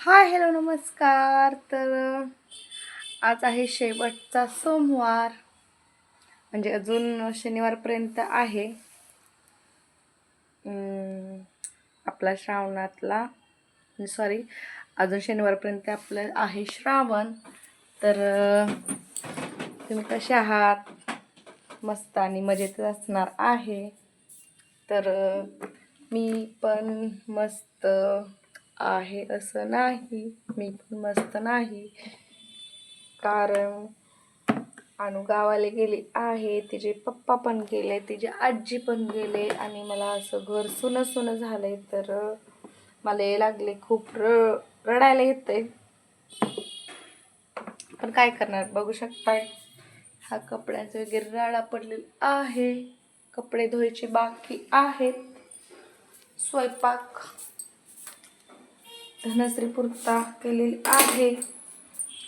Hi hello नमस्कार. तर आज आहे शेवटचा सोमवार. म्हणजे अजून शनिवारपर्यंत आहे. आपला श्रावणातला म्हणजे सॉरी अजून शनिवारपर्यंत आपलं आहे श्रावण. तर तुम्ही कसे आहात? मस्त आणि मजेत असणार आहे. तर मी पण मस्त आहे असं नाही. मी पण मस्त नाही. कारण अनु गावाला गेली आहे. तिचे पप्पा पण गेले तिचे आजी पण गेले आणि मला असं घर सुनं सुनं झालंय. तर मला हे लागले खूप र रडायला येते पण काय करणार? बघू शकताय. हा कपड्यांचा वगैरे राडा पडलेला आहे. कपडे धुवायचे बाकी आहेत. स्वयंपाक धनश्री पुरता केलेली आहे.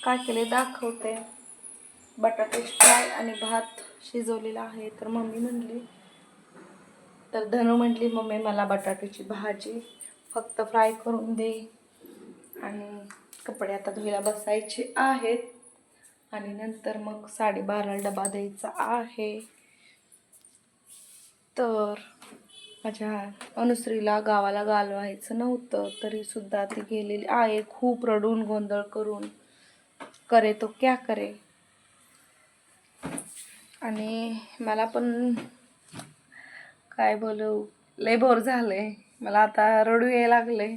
काय केले? दाखवते. बटाटे फ्राय आणि भात शिजवलेला आहे. तर मम्मी म्हणली तर धनू म्हटली मम्मी मला बटाट्याची भाजी फक्त फ्राय करून दे. आणि कपडे आता धुयला बसायचे आहेत. आणि नंतर मग साडेबाराला डबा द्यायचा आहे. तर माझ्या अनुश्रीला गावाला घालवायचं नव्हतं तरी सुद्धा ती गेलेली आहे. खूप रडून गोंधळ करून. करे तो क्या करे? आणि मला पण काय बोलू? लय बोर झालंय मला आता रडू यायला लागले.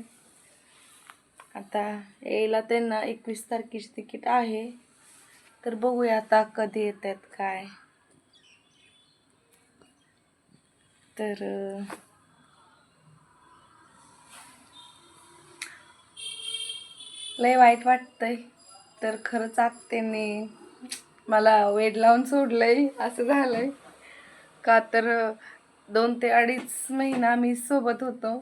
आता यायला त्यांना एकवीस तारखेची तिकीट आहे. तर बघूया आता कधी येत आहेत काय. तर लय वाईट वाटतंय. तर खरंच आत्तेने मला वेड लावून सोडलंय असं झालंय. का तर दोन ते अडीच महिना आम्ही सोबत होतो.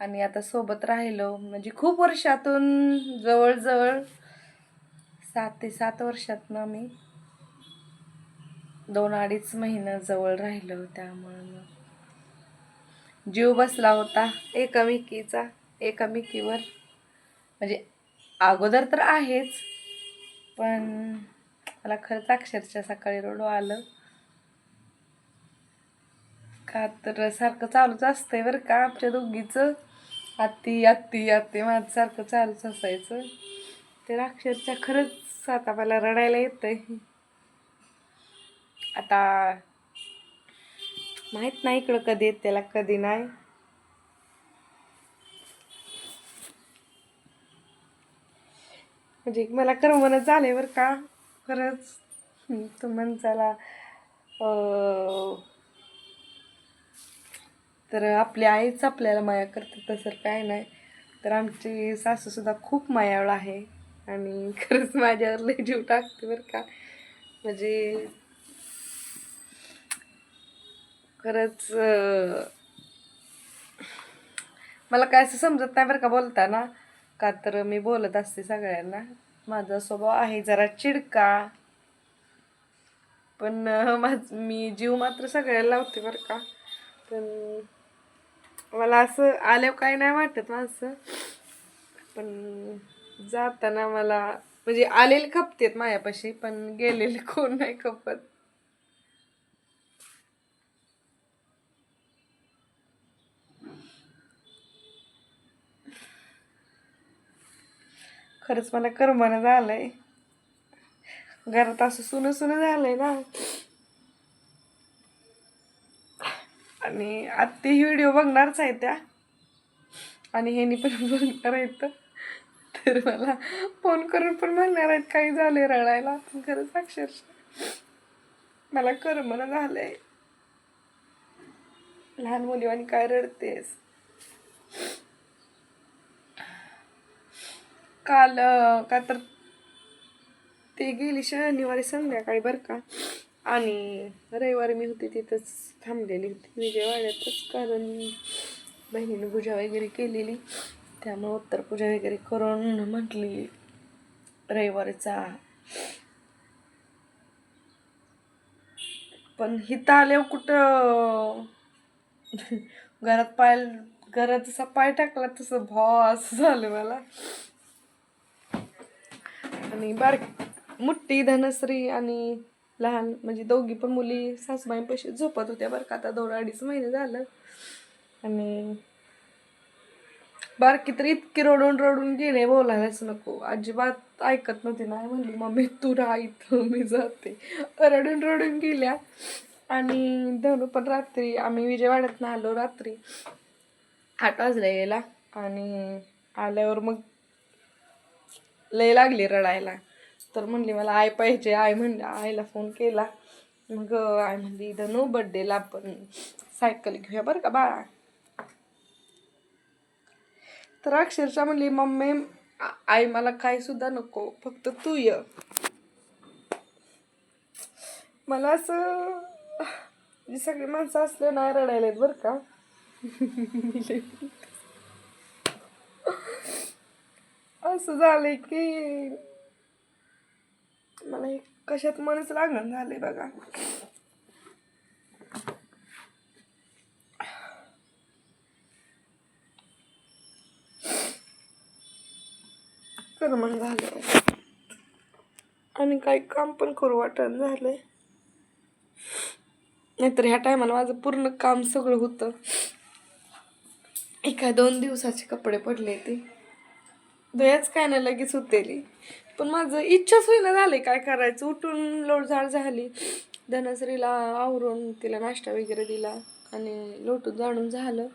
आणि आता सोबत राहिलो. म्हणजे खूप वर्षातून जवळजवळ सात ते सात वर्षातनं आम्ही दोन अडीच महिनं जवळ राहिलं त्यामुळं मग. जीव बसला होता एकामेकीचा एकामेकीवर म्हणजे अगोदर तर आहेच पण मला खरंच अक्षरशः सकाळी रडू आलं. का तर सारखं चालूच असतंय बरं का आमच्या दोघीचं. आत्ती आत्ती आत्ती माझं सारखं चालूच असायचं. तर अक्षरशः खरंच आता मला रडायला येतंय. आता माहीत नाही इकडं कधी येत त्याला कधी नाही. म्हणजे मला करमणच झाले बरं का. खरंच तो माणसाला तर आपली आईच आपल्याला माया करते तसं काय नाही. तर आमची सासूसुद्धा खूप मायावळ आहे. आणि खरंच माझ्यावर लय जीव टाकते बरं का. म्हणजे खरंच मला काय असं समजत नाही बरं का बोलताना. का तर मी बोलत असते सगळ्यांना. माझा स्वभाव आहे जरा चिडका. पण माझ मी जीव मात्र सगळ्याला लावते बरं का. पण मला असं आल्यावर काय नाही वाटत माझं. पण जाताना मला म्हणजे आलेले खपतेत माझ्यापाशी पण गेलेले कोण नाही खपत. खरंच मला करमणं झालंय. घरात असं सुनं सुनं झालंय ना. आणि आत्ते ही व्हिडिओ बघणारच आहे त्या. आणि ह्यानी पण बघणार आहेत. तर मला फोन करून पण म्हणणार आहेत काही झाले रडायला? पण खरंच अक्षरशः. मला करमणं झालंय. लहान मुली आणि काय रडतेस? काल का तर ते गेली शनिवारी संध्याकाळी बरं का. आणि रविवारी मी होते तिथंच थांबलेली होती विजयवाड्यातच कारण बहिणीनं पूजा वगैरे केलेली. त्यामुळं उत्तर पूजा वगैरे करून म्हटली रविवारीचा. पण हिथं आल्यावर कुठं घरात पाय घरात जसा पाय टाकला तसं भाव असं झालं मला. आणि बार मुठ्ठी धनश्री आणि लहान म्हणजे दोघी पण मुली सासूबाईंपाशी झोपत होत्या बरं का. आता दोन अडीच महिने झालं. आणि बारकी तर इतकी रडून रडून गेले बोलायलाच नको. अजिबात ऐकत नव्हती नाही म्हणली मम्मी तू राहा इथं मी जाते. रडून रडून गेल्या. आणि धनू पण रात्री आम्ही विजयवाड्यातनं आलो रात्री आठ वाजल्या यायला आणि आल्यावर मग लय लागली रडायला. तर म्हणली मला आय पाहिजे आय म्हणली आईला फोन केला. मग आय म्हणली धनू बड्डेला आपण सायकल घेऊया बरं का बाळा. तर अक्षरशः म्हणली मम्मी आई मला काय सुद्धा नको फक्त तू ये. मला असं जी सगळी माणसं असले नाही रडायला बरं का. असं झालंय की मला हे कशात मनच लागण झालंय बघा. करमण झालंय आणि काही काम पण करू वाटण झालंय. नाहीतर ह्या टायमाला माझं पूर्ण काम सगळं होतं. एका दोन दिवसाचे कपडे पडले ते दयाच काय नाही लगेच उतेली पण माझं इच्छाच होईना झाली काय करायचं. उठून लोटझाड झाली. धनश्रीला आवरून तिला नाश्ता वगैरे दिला आणि लोटून जाणून झालं.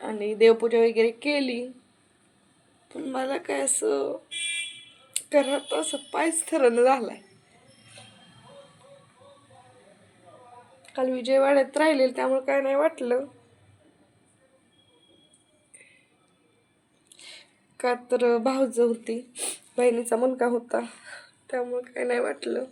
आणि देवपूजा वगैरे केली. पण मला काय असं करत असं पायच थरण झालाय. काल विजयवाड्यात राहिलेलं त्यामुळे काय नाही वाटलं. का तर भाऊज होती. बहिणीचा मुलगा होता. त्यामुळे काय नाही वाटलं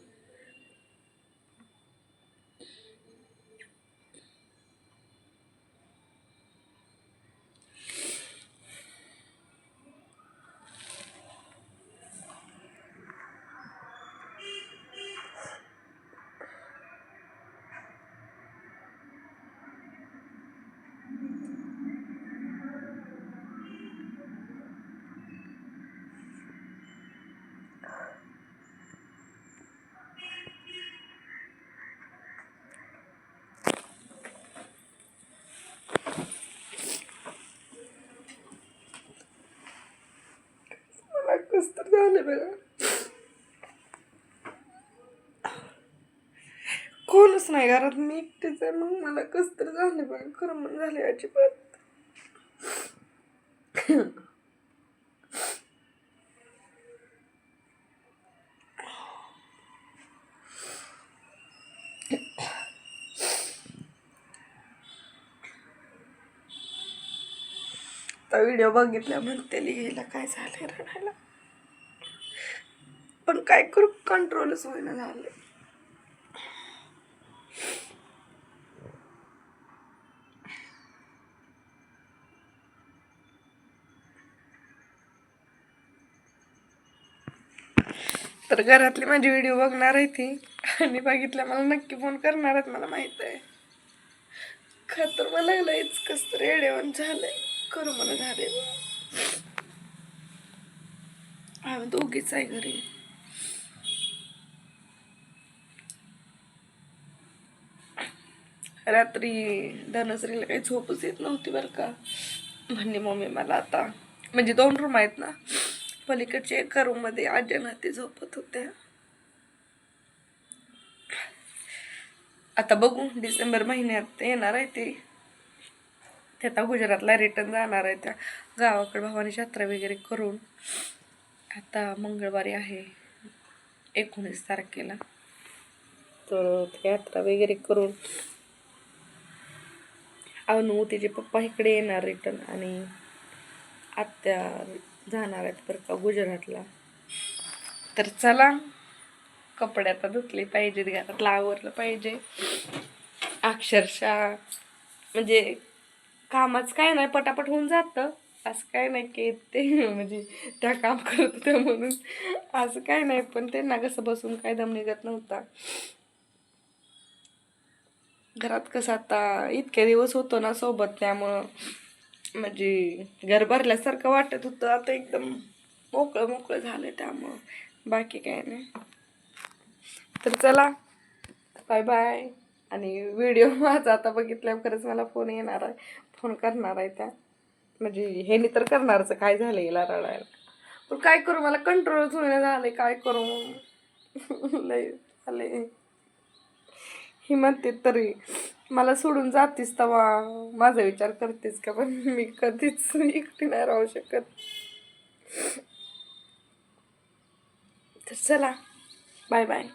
मला कस तर झालं बघा कोणच नाही घरात. मी एकटीच आहे मग मला कस तर झालं बघा खरं म्हणून झाले अजिबात. व्हिडिओ बघितल्या म्हणते लिहायला काय झालं रडायला? पण काय करू? कंट्रोलच होईना झालं तर घरातली माझी व्हिडिओ बघणार आहे ती. आणि बघितल्या मला नक्की फोन करणार आहेत मला माहीत आहे. खतर मला लयच कस तरी येडेवण झालंय. करू मला झाले आम्ही दोघीच आहे घरी. रात्री धनश्रीला काही झोपच येत नव्हती बरं का. म्हणली मम्मी मला आता म्हणजे दोन रूम आहेत ना. पलीकडच्या एका रूममध्ये आज्या नाते झोपत होत्या. आता बघू डिसेंबर महिन्यात येणार आहे ते. ते आता गुजरातला रिटर्न जाणार आहे त्या गावाकडे भावानी यात्रा वगैरे करून. आता मंगळवारी आहे एकोणीस तारखेला. तर यात्रा वगैरे करून अनु तिचे पप्पा इकडे येणार रिटर्न आणि आत्या जाणार आहेत बरं का गुजरातला. तर चला कपडे आता धुतले पाहिजेत घरात आवरलं पाहिजे. अक्षरशः म्हणजे कामाच काय नाही पटापट होऊन जातं. असं काय नाही की ते म्हणजे त्या काम करत होत्या म्हणून. असं काय नाही पण त्यांना कसं बसून काय दम निघत नव्हता. घरात कसं आता इतके दिवस होतो ना सोबत त्यामुळं म्हणजे घर भरल्यासारखं वाटत होतं. आता एकदम मोकळं मोकळं झालं त्यामुळं. बाकी काय नाही. तर चला बाय बाय. आणि व्हिडिओ माझा आता बघितल्यावर खरंच मला फोन येणार आहे. फोन करणार आहे त्या. म्हणजे ह्यानी तर करणारच काय झालं हिला रडायला? पण काय करू? मला कंट्रोल होईना झालं काय करू? लय झाले ही म्हणते तरी मला सोडून जातीस तवा. माझा विचार करतेस का पण मी कधीच एकटी नाही राहू शकत. तर चला. Bye bye.